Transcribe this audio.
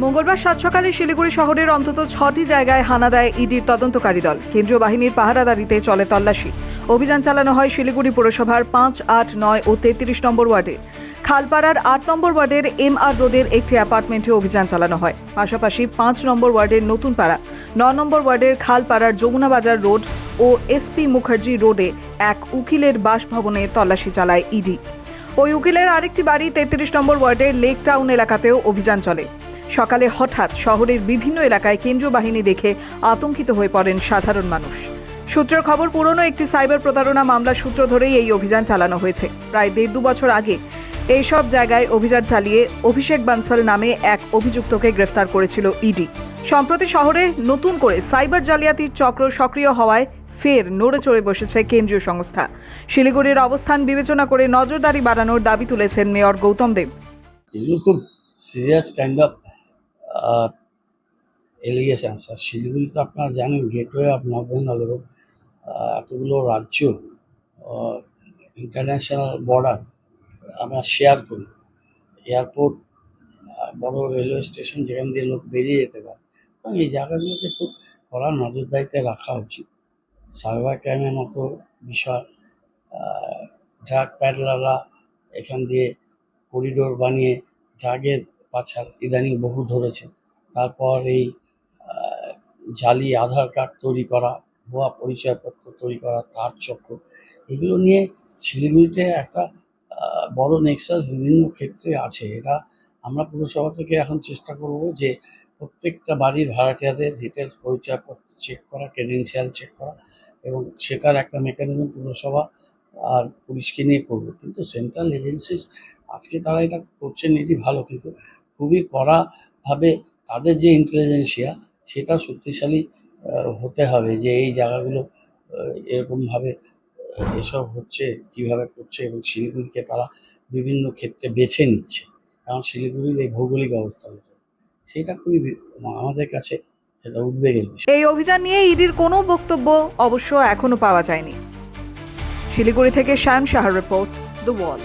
মঙ্গলবার সাত সকালে শিলিগুড়ি শহরের অন্তত ছটি জায়গায় হানা দেয় ইডির তদন্তকারী দল। কেন্দ্রীয় বাহিনীর পাহারাদারিতে চলে তল্লাশি। অভিযান চালানো হয় শিলিগুড়ি পুরসভার পাঁচ, আট, নয় ও তেত্রিশ নম্বর ওয়ার্ডে। খালপাড়ার আট নম্বর ওয়ার্ডের এম আর রোডের একটি অ্যাপার্টমেন্টে অভিযান চালানো হয়। পাশাপাশি পাঁচ নম্বর ওয়ার্ডের নতুন পাড়া, ন নম্বর ওয়ার্ডের খালপাড়ার যমুনা বাজার রোড ও এসপি মুখার্জি রোডে এক উকিলের বাসভবনে তল্লাশি চালায় ইডি। ওই উকিলের আরেকটি বাড়ি তেত্রিশ নম্বর ওয়ার্ডের লেক টাউন এলাকাতেও অভিযান চলে। সকালে হঠাৎ শহরের বিভিন্ন এলাকায় কেন্দ্রীয় বাহিনী দেখে আতঙ্কিত হয়ে পড়েন সাধারণ মানুষ। সূত্রের খবর, পুরনো একটি সাইবার প্রতারণা মামলার সূত্র ধরেই এই অভিযান চালানো হয়েছে। প্রায় দেড় দু বছর আগে এইসব জায়গায় অভিযান চালিয়ে অভিষেক বানসাল নামে এক অভিযুক্তকে গ্রেফতার করেছিল ইডি। সম্প্রতি শহরে নতুন করে সাইবার জালিয়াতির চক্র সক্রিয় হওয়ায় ফের নড়ে চড়ে বসেছে কেন্দ্রীয় সংস্থা। শিলিগুড়ির অবস্থান বিবেচনা করে নজরদারি বাড়ানোর দাবি তুলেছেন মেয়র গৌতম দেব। খুব সিরিয়াস কাইন্ড অফ এলিগেশনস আর শিলিগুড়ি তো আপনারা জানেন, গেটওয়ে অফ নর্থ বেঙ্গল এবং এতগুলো রাজ্য ইন্টারন্যাশনাল বর্ডার আমরা শেয়ার করি। এয়ারপোর্ট বড় রেলওয়ে স্টেশন যেখান দিয়ে লোক বেরিয়ে যেতে পারে। এবং এই জায়গাগুলোকে খুব কড়া নজরদারিতে রাখা উচিত। সাইবার ক্রাইমের মতো বিষয় ড্রাগ প্যাডলাররা এখান দিয়ে করিডোর বানিয়ে ড্রাগের পাচার ইদানিং বহু ধরেছে। তারপর এই জালি, আধার কার্ড তৈরি করা, ভুয়া পরিচয়পত্র তৈরি করা, তার চক্র, এগুলো নিয়ে শিলিগুড়িতে একটা বড় নেক্সাস বিভিন্ন ক্ষেত্রে আছে। এটা আমরা পুরসভা থেকে এখন চেষ্টা করব যে প্রত্যেকটা বাড়ির ভাড়াটিয়াদের ডিটেলস পরিচয়পত্র চেক করা ক্রেডেন্সিয়াল চেক করা এবং সেটার একটা মেকানিজম পুরসভা আর পুলিশকে নিয়ে করব। কিন্তু সেন্ট্রাল এজেন্সিস আজকে তারা এটা করছেন, এটি ভালো। কিন্তু খুবই কড়াভাবে তাদের যে ইন্টেলিজেন্সিয়া সেটা শক্তিশালী হতে হবে যে এই জায়গাগুলো এরকমভাবে এসব হচ্ছে, কীভাবে করছে এবং শিলিগুড়িকে তারা বিভিন্ন ক্ষেত্রে বেছে নিচ্ছে। কারণ শিলিগুড়ির এই ভৌগোলিক অবস্থান সেটা খুবই আমাদের কাছে সেটা উদ্বেগের এই অভিযান নিয়ে ইডির কোনো বক্তব্য অবশ্য এখনও পাওয়া যায়নি। শিলিগুড়ি থেকে শ্যাম সাহার রিপোর্ট, দ্য ওয়াল।